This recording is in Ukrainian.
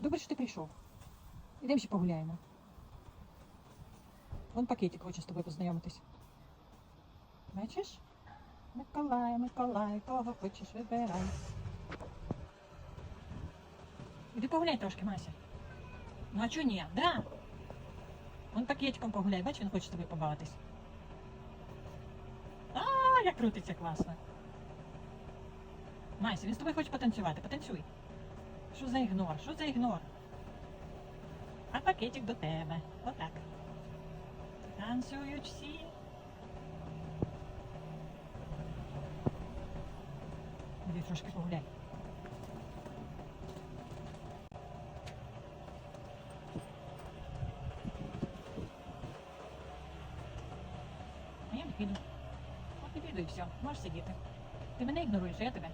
Добре, що ти прийшов. Ідемо ще погуляємо. Вон пакетик хоче з тобою познайомитись. Бачиш? Миколай, Миколай, кого хочеш, вибирай. Іди погуляй трошки, Мася. Ну а чого ні? Да? Вон пакетиком погуляй, бачиш, він хоче з тобою побавитись. А, як крутиться класно. Мася, він з тобою хоче потанцювати. Потанцюй. Що за ігнор? Що за ігнор? А пакетик до тебе. Отак. Танцюють всі. Іди трошки погуляй. А я не піду. От не піду і все. Можеш сидіти. Ти мене ігноруєш, а я тебе.